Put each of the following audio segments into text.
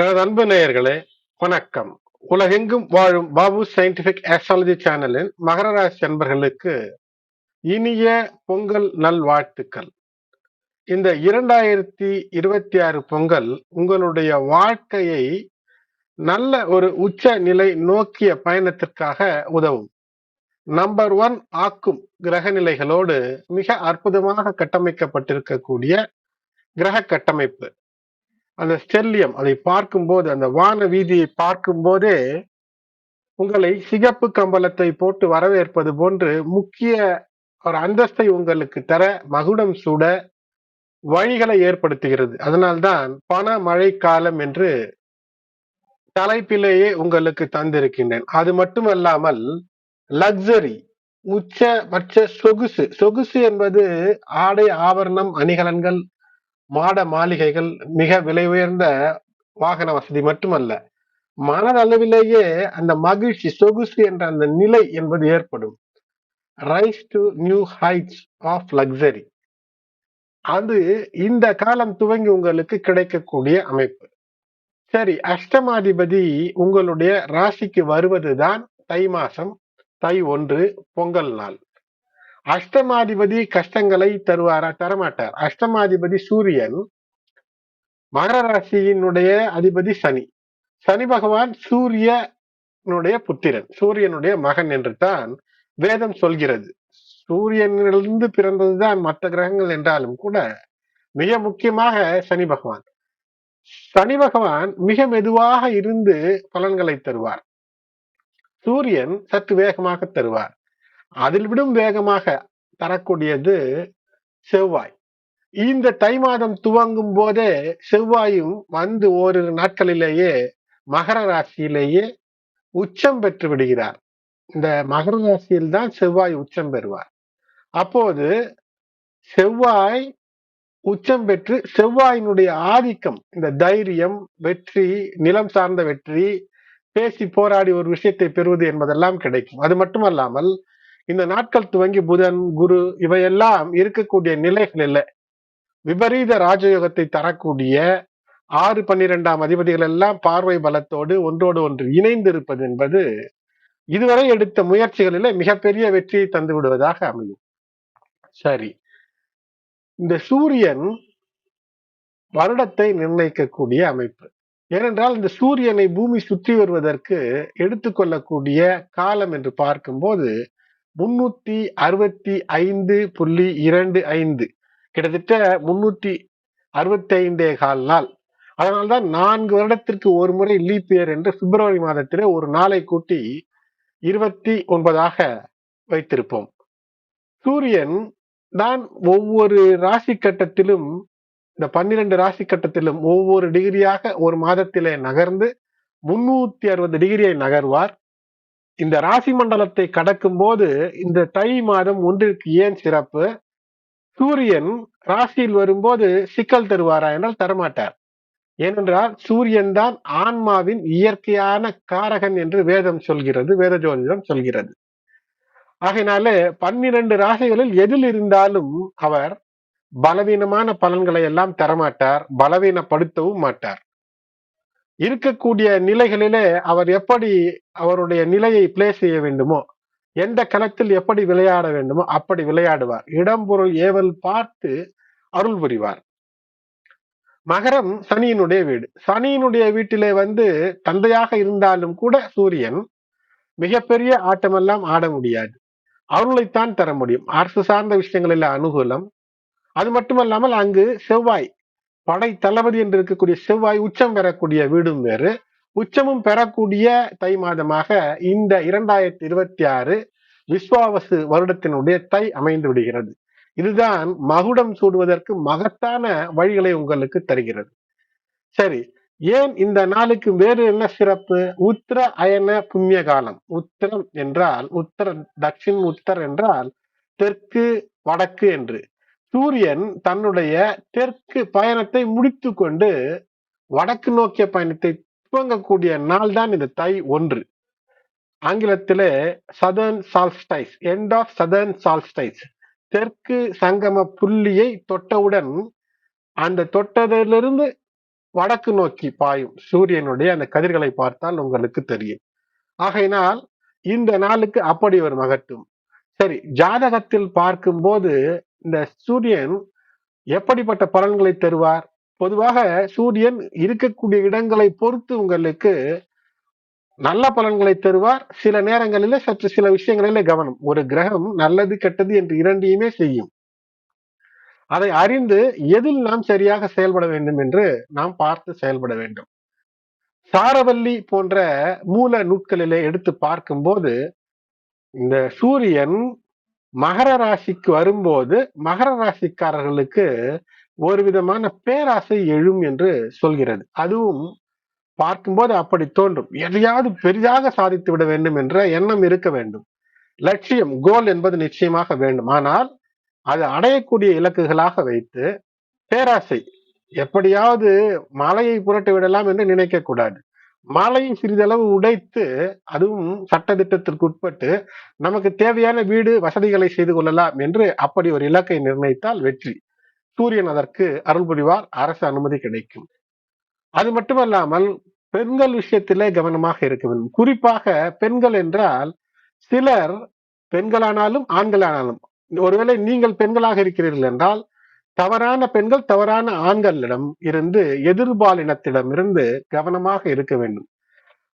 எனது அன்பு நேயர்களே வணக்கம். உலகெங்கும் வாழும் பாபு சயின்டிபிக் ஆஸ்ட்ராலஜி சேனலின் மகர ராசி அன்பர்களுக்கு இனிய பொங்கல் நல்வாழ்த்துக்கள். இந்த இரண்டாயிரத்தி இருபத்தி ஆறு பொங்கல் உங்களுடைய வாழ்க்கையை நல்ல ஒரு உச்ச நிலை நோக்கிய பயணத்திற்காக உதவும். நம்பர் ஒன் ஆக்கும் கிரக நிலைகளோடு மிக அற்புதமாக கட்டமைக்கப்பட்டிருக்கக்கூடிய கிரக கட்டமைப்பு. அந்த ஸ்டெல்லியம் அதை பார்க்கும்போது அந்த வான வீதியை பார்க்கும் போதே உங்களை சிகப்பு கம்பளத்தை போட்டு வரவேற்பது போன்று முக்கிய ஒரு அந்தஸ்தை உங்களுக்கு தர மகுடம் சூட வழிகளை ஏற்படுத்துகிறது. அதனால்தான் பண மழை காலம் என்று தலைப்பிலேயே உங்களுக்கு தந்திருக்கின்றேன். அது மட்டுமல்லாமல் லக்ஸரி உச்ச மற்ற சொகுசு. சொகுசு என்பது ஆடை ஆபரணம் அணிகலன்கள் மாட மாளிகைகள் மிக விலை உயர்ந்த வாகன வசதி மட்டுமல்ல மனதளவிலேயே அந்த மகிழ்ச்சி சொகுசு என்ற அந்த நிலை என்பது ஏற்படும். Rise to new heights of luxury அது இந்த காலம் துவங்கி உங்களுக்கு கிடைக்கக்கூடிய அமைப்பு. சரி அஷ்டமாதிபதி உங்களுடைய ராசிக்கு வருவதுதான் தை மாசம் தை ஒன்று பொங்கல் நாள். அஷ்டமாதிபதி கஷ்டங்களை தருவாரா? தரமாட்டார். அஷ்டமாதிபதி சூரியன் மகர ராசியினுடைய அதிபதி சனி. சனி பகவான் சூரியனுடைய புத்திரன் சூரியனுடைய மகன் என்று தான் வேதம் சொல்கிறது. சூரியனிலிருந்து பிறந்ததுதான் மற்ற கிரகங்கள் என்றாலும் கூட மிக முக்கியமாக சனி பகவான். சனி பகவான் மிக மெதுவாக இருந்து பலன்களை தருவார். சூரியன் சற்று வேகமாக தருவார். அதில் விடும் வேகமாக தரக்கூடியது செவ்வாய். இந்த தை மாதம் துவங்கும் போதே செவ்வாயும் வந்து ஓரிரு நாட்களிலேயே மகர ராசியிலேயே உச்சம் பெற்று விடுகிறார். இந்த மகர ராசியில் தான் செவ்வாய் உச்சம் பெறுவார். அப்போது செவ்வாய் உச்சம் பெற்று செவ்வாயினுடைய ஆதிக்கம் இந்த தைரியம் வெற்றி நிலம் சார்ந்த வெற்றி பேசி போராடி ஒரு விஷயத்தை பெறுவது என்பதெல்லாம் கிடைக்கும். அது மட்டுமல்லாமல் இந்த நாட்கள் துவங்கி புதன் குரு இவையெல்லாம் இருக்கக்கூடிய நிலைகள் இல்லை விபரீத ராஜயோகத்தை தரக்கூடிய ஆறு பன்னிரெண்டாம் அதிபதிகள் எல்லாம் பார்வை பலத்தோடு ஒன்றோடு ஒன்று இணைந்து இருப்பது என்பது இதுவரை எடுத்த முயற்சிகளில மிகப்பெரிய வெற்றியை தந்து விடுவதாக அமையும். சரி. இந்த சூரியன் வருடத்தை நிர்ணயிக்கக்கூடிய அமைப்பு. ஏனென்றால் இந்த சூரியனை பூமி சுற்றி வருவதற்கு எடுத்துக்கொள்ளக்கூடிய காலம் என்று பார்க்கும்போது முன்னூத்தி அறுபத்தி ஐந்து புள்ளி இரண்டு ஐந்து. கிட்டத்தட்ட முன்னூத்தி அறுபத்தி ஐந்தே கால் நாள். அதனால்தான் நான்கு வருடத்திற்கு ஒரு முறை லீப் இயர் என்று பிப்ரவரி மாதத்திலே ஒரு நாளை கூட்டி இருபத்தி ஒன்பதாக வைத்திருப்போம். சூரியன் தான் ஒவ்வொரு ராசி கட்டத்திலும் இந்த பன்னிரண்டு ராசி கட்டத்திலும் ஒவ்வொரு டிகிரியாக ஒரு மாதத்திலே நகர்ந்து முன்னூத்தி அறுபது டிகிரியை நகர்வார். இந்த ராசி மண்டலத்தை கடக்கும் போது இந்த தை மாதம் ஒன்றிற்கு ஏன் சிறப்பு? சூரியன் ராசியில் வரும்போது சிக்கல் தருவாரா என்றால் தரமாட்டார். ஏனென்றால் சூரியன் தான் ஆன்மாவின் இயற்கையான காரகன் என்று வேதம் சொல்கிறது வேத ஜோதிடம் சொல்கிறது. ஆகையினாலே பன்னிரண்டு ராசிகளில் எதில் இருந்தாலும் அவர் பலவீனமான பலன்களை எல்லாம் தரமாட்டார் பலவீனப்படுத்தவும் மாட்டார். இருக்கக்கூடிய நிலைகளிலே அவர் எப்படி அவருடைய நிலையை பிளே செய்ய வேண்டுமோ எந்த களத்தில் எப்படி விளையாட வேண்டுமோ அப்படி விளையாடுவார். இடம்பொருள் ஏவல் பார்த்து அருள் புரிவார். மகரம் சனியினுடைய வீடு. சனியினுடைய வீட்டிலே வந்து தந்தையாக இருந்தாலும் கூட சூரியன் மிகப்பெரிய ஆட்டமெல்லாம் ஆட முடியாது. அருளைத்தான் தர முடியும். அரசு சார்ந்த விஷயங்களில் அனுகூலம். அது மட்டுமல்லாமல் அங்கு செவ்வாய் படை தளபதி என்று இருக்கக்கூடிய செவ்வாய் உச்சம் பெறக்கூடிய வீடும் வேறு. உச்சமும் பெறக்கூடிய தை மாதமாக இந்த இரண்டாயிரத்தி இருபத்தி ஆறு விஸ்வாவசு வருடத்தினுடைய தை அமைந்து விடுகிறது. இதுதான் மகுடம் சூடுவதற்கு மகத்தான வழிகளை உங்களுக்கு தருகிறது. சரி ஏன் இந்த நாளுக்கு வேறு என்ன சிறப்பு? உத்தர அயன புண்ணிய காலம். உத்தரம் என்றால் உத்தர தட்சின் உத்தர் என்றால் தெற்கு வடக்கு என்று. சூரியன் தன்னுடைய தெற்கு பயணத்தை முடித்து கொண்டு வடக்கு நோக்கிய பயணத்தை துவங்கக்கூடிய நாள் தான் இந்த தை ஒன்று. ஆங்கிலத்திலே southern solstice end of southern solstice தெற்கு சங்கம புள்ளியை தொட்டவுடன் அந்த தொட்டதிலிருந்து வடக்கு நோக்கி பாயும் சூரியனுடைய அந்த கதிர்களை பார்த்தால் உங்களுக்கு தெரியும். ஆகையினால் இந்த நாளுக்கு அப்படி ஒரு மகட்டும் சரி ஜாதகத்தில் பார்க்கும்போது இந்த சூரியன் எப்படிப்பட்ட பலன்களை தருவார்? பொதுவாக சூரியன் இருக்கக்கூடிய இடங்களை பொறுத்து உங்களுக்கு நல்ல பலன்களை தருவார். சில நேரங்களில சற்று சில விஷயங்களில கவனம். ஒரு கிரகம் நல்லது கெட்டது என்று இரண்டையுமே செய்யும். அதை அறிந்து எதில் நாம் சரியாக செயல்பட வேண்டும் என்று நாம் பார்த்து செயல்பட வேண்டும். சாரவல்லி போன்ற மூல நூட்களிலே எடுத்து பார்க்கும்போது இந்த சூரியன் மகர ராசிக்கு வரும்போது மகர ராசிக்காரர்களுக்கு ஒரு விதமான பேராசை எழும் என்று சொல்கிறது. அதுவும் பார்க்கும்போது அப்படி தோன்றும். எதையாவது பெரிதாக சாதித்து விட வேண்டும் என்ற எண்ணம் இருக்க வேண்டும். லட்சியம் கோல் என்பது நிச்சயமாக வேண்டும். ஆனால் அது அடையக்கூடிய இலக்குகளாக வைத்து பேராசை எப்படியாவது மலையை புரட்டி விடலாம் என்று நினைக்க கூடாது மாலையும் சிறிதளவு உடைத்து அதுவும் சட்டத்திட்டத்திற்கு உட்பட்டு நமக்கு தேவையான வீடு வசதிகளை செய்து கொள்ளலாம் என்று அப்படி ஒரு இலக்கை நிர்ணயித்தால் வெற்றி. சூரியன் அதற்கு அருள் புரிவார் அரசு அனுமதி கிடைக்கும். அது மட்டுமல்லாமல் பெண்கள் விஷயத்திலே கவனமாக இருக்க வேண்டும். குறிப்பாக பெண்கள் என்றால் சிலர் பெண்களானாலும் ஆண்களானாலும். ஒருவேளை நீங்கள் பெண்களாக இருக்கிறீர்கள் என்றால் தவறான பெண்கள் தவறான ஆண்களிடம் இருந்து எதிர்பாலினத்திடம் இருந்து கவனமாக இருக்க வேண்டும்.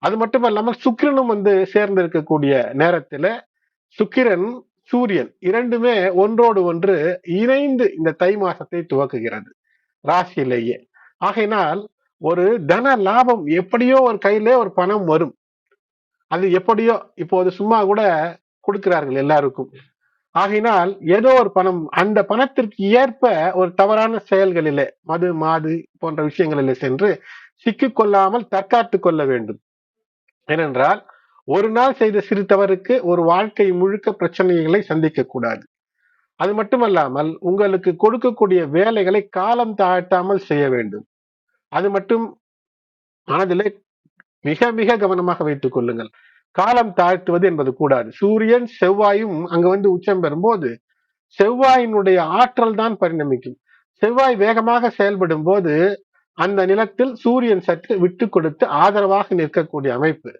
அது மட்டுமல்லாமல் சுக்கிரனும் வந்து சேர்ந்து இருக்கக்கூடிய நேரத்துல சுக்கிரன் சூரியன் இரண்டுமே ஒன்றோடு ஒன்று இணைந்து இந்த தை மாசத்தை துவக்குகிறது ராசியிலேயே. ஆகையினால் ஒரு தன லாபம் எப்படியோ ஒரு கையில ஒரு பணம் வரும். அது எப்படியோ இப்போது சும்மா கூட கொடுக்கிறார்கள் எல்லாருக்கும். ஆகினால் ஏதோ ஒரு பணம் அந்த பணத்திற்கு ஏற்ப ஒரு தவறான செயல்களிலே மது மாது போன்ற விஷயங்களிலே சென்று சிக்கிக்கொள்ளாமல் தற்காத்து கொள்ள வேண்டும். ஏனென்றால் ஒரு நாள் செய்த சிறு தவறுக்கு ஒரு வாழ்க்கை முழுக்க பிரச்சனைகளை சந்திக்க கூடாது. அது மட்டுமல்லாமல் உங்களுக்கு கொடுக்கக்கூடிய வேலைகளை காலம் தாழ்த்தாமல் செய்ய வேண்டும். அது மட்டும் மனதிலே மிக மிக கவனமாக வைத்துக் கொள்ளுங்கள். காலம் தாழ்த்துவது என்பது கூடாது. சூரியன் செவ்வாயும் அங்க வந்து உச்சம் பெறும்போது செவ்வாயினுடைய ஆற்றல் தான் பரிணமிக்கும். செவ்வாய் வேகமாக செயல்படும் போது அந்த நிலத்தில் சூரியன் சற்று விட்டு கொடுத்து ஆதரவாக நிற்கக்கூடிய அமைப்பு.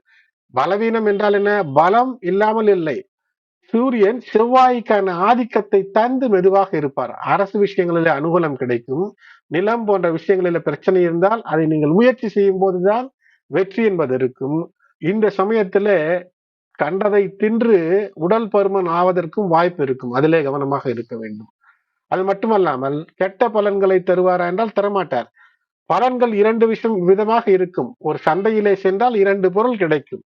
பலவீனம் என்றால் என்ன? பலம் இல்லாமல் இல்லை. சூரியன் செவ்வாய்க்கான ஆதிக்கத்தை தந்து மெதுவாக இருப்பார். அரசு விஷயங்களில் அனுகூலம் கிடைக்கும். நிலம் போன்ற விஷயங்களில் பிரச்சனை இருந்தால் அதை நீங்கள் முயற்சி செய்யும் போதுதான் வெற்றி என்பது இருக்கும். இந்த சமயத்துல கண்டதை தின்று உடல் பருமன் ஆவதற்கும் வாய்ப்பு இருக்கும். அதிலே கவனமாக இருக்க வேண்டும். அது மட்டுமல்லாமல் கெட்ட பலன்களை தருவாரா என்றால் தரமாட்டார். பலன்கள் இரண்டு விஷயம் விதமாக இருக்கும். ஒரு சந்தையிலே சென்றால் இரண்டு பொருள் கிடைக்கும்.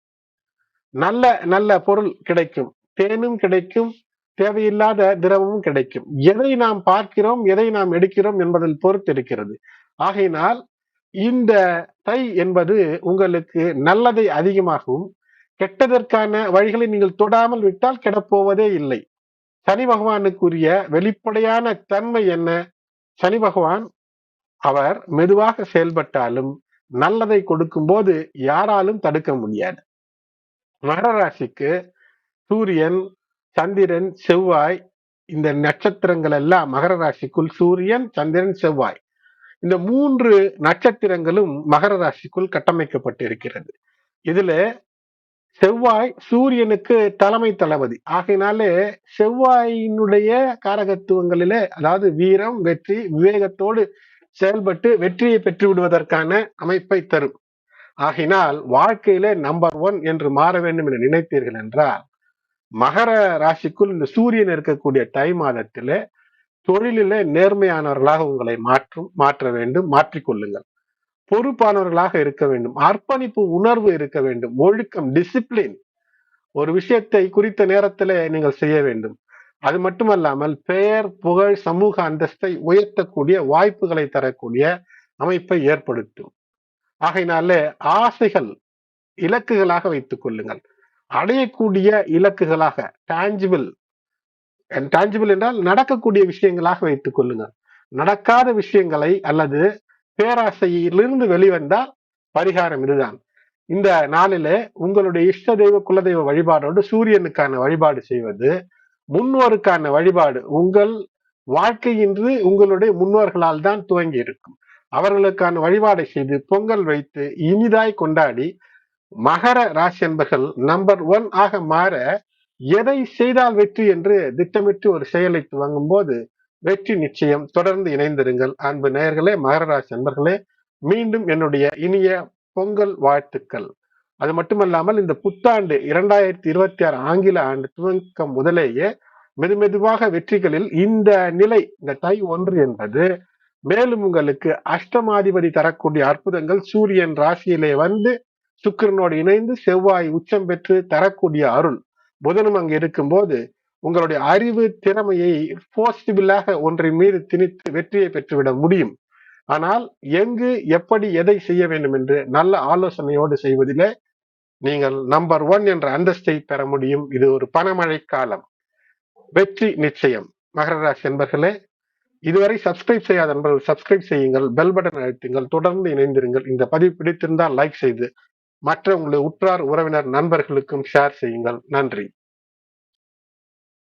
நல்ல நல்ல பொருள் கிடைக்கும். தேனும் கிடைக்கும். தேவையில்லாத திரவமும் கிடைக்கும். எதை நாம் பார்க்கிறோம் எதை நாம் எடுக்கிறோம் என்பதில் பொறுத்து இருக்கிறது ஆகையினால் இந்த தை என்பது உங்களுக்கு நல்லதை அதிகமாகவும் கெட்டதற்கான வழிகளை நீங்கள் தொடாமல் விட்டால் கெடப்போவதே இல்லை. சனி பகவானுக்குரிய வெளிப்படையான தன்மை என்ன? சனி பகவான் அவர் மெதுவாக செயல்பட்டாலும் நல்லதை கொடுக்கும் போது யாராலும் தடுக்க முடியாது. மகர ராசிக்கு சூரியன் சந்திரன் செவ்வாய் இந்த நட்சத்திரங்கள் எல்லாம் மகர ராசிக்குள் சூரியன் சந்திரன் செவ்வாய். இந்த மூன்று நட்சத்திரங்களும் மகர ராசிக்குள் கட்டமைக்கப்பட்டிருக்கிறது. இதுல செவ்வாய் சூரியனுக்கு தலைமை தளபதி. ஆகையினாலே செவ்வாயினுடைய காரகத்துவங்களிலே அதாவது வீரம் வெற்றி விவேகத்தோடு செயல்பட்டு வெற்றியை பெற்று விடுவதற்கான அமைப்பை தரும். ஆகினால் வாழ்க்கையிலே நம்பர் ஒன் என்று மாற வேண்டும் என நினைத்தீர்கள் என்றால் மகர ராசிக்குள் இந்த சூரியன் இருக்கக்கூடிய தை மாதத்திலே தொழிலிலே நேர்மையானவர்களாக உங்களை மாற்றும் மாற்ற வேண்டும் மாற்றிக்கொள்ளுங்கள் பொறுப்பானவர்களாக இருக்க வேண்டும். அர்ப்பணிப்பு உணர்வு இருக்க வேண்டும். ஒழுக்கம் டிசிப்ளின் ஒரு விஷயத்தை குறித்த நேரத்தில் நீங்கள் செய்ய வேண்டும். அது மட்டுமல்லாமல் பெயர் புகழ் சமூக அந்தஸ்தை உயர்த்தக்கூடிய வாய்ப்புகளை தரக்கூடிய அமைப்பை ஏற்படுத்தும். ஆகையினாலே ஆசைகள் இலக்குகளாக வைத்துக் கொள்ளுங்கள். அடையக்கூடிய இலக்குகளாக டான்ஜிபிள் டான்ஜிபிள் என்றால் நடக்கக்கூடிய விஷயங்களாக வைத்துக் கொள்ளுங்கள். நடக்காத விஷயங்களை அல்லது பேராசையிலிருந்து வெளிவந்தால் பரிகாரம் இதுதான். இந்த நாளிலே உங்களுடைய இஷ்ட தெய்வ குலதெய்வ வழிபாடோடு சூரியனுக்கான வழிபாடு செய்வது முன்னோருக்கான வழிபாடு உங்கள் வாழ்க்கையின்றி உங்களுடைய முன்னோர்களால் தான் துவங்கி இருக்கும். அவர்களுக்கான வழிபாடை செய்து பொங்கல் வைத்து இனிதாய் கொண்டாடி மகர ராசி என்பர்கள் நம்பர் ஒன் ஆக மாற எதை செய்தால் வெற்றி என்று திட்டமிட்டு ஒரு செயலை துவங்கும் போது வெற்றி நிச்சயம். தொடர்ந்து இணைந்திருங்கள். அன்பு நேயர்களே மகர நண்பர்களே மீண்டும் என்னுடைய இனிய பொங்கல் வாழ்த்துக்கள். அது மட்டுமல்லாமல் இந்த புத்தாண்டு இரண்டாயிரத்தி இருபத்தி ஆறு ஆங்கில ஆண்டு துவக்கம் முதலேயே மெதுமெதுவாக வெற்றிகளில் இந்த நிலை இந்த தை ஒன்று என்பது மேலும் உங்களுக்கு அஷ்டமாதிபதி தரக்கூடிய அற்புதங்கள். சூரியன் ராசியிலே வந்து சுக்கிரனோடு இணைந்து செவ்வாய் உச்சம் பெற்று தரக்கூடிய அருள். புதனும் அங்கு இருக்கும்போது உங்களுடைய அறிவு திறமையை போசிபிளாக ஒன்றின் மீது திணித்து வெற்றியை பெற்றுவிட முடியும். ஆனால் எங்கு எப்படி எதை செய்ய வேண்டும் என்று நல்ல ஆலோசனையோடு செய்வதிலே நீங்கள் நம்பர் ஒன் என்ற அந்தஸ்தை பெற முடியும். இது ஒரு பணமழை காலம். வெற்றி நிச்சயம். மகர ராசி என்பர்களே இதுவரை சப்ஸ்கிரைப் செய்யாத நண்பர்கள் சப்ஸ்கிரைப் செய்யுங்கள். பெல் பட்டன் அழுத்துங்கள். தொடர்ந்து இணைந்திருங்கள். இந்த பதிவு பிடித்திருந்தால் லைக் செய்து மற்ற உங்களுடைய உற்றார் உறவினர் நண்பர்களுக்கும் ஷேர் செய்யுங்கள். நன்றி.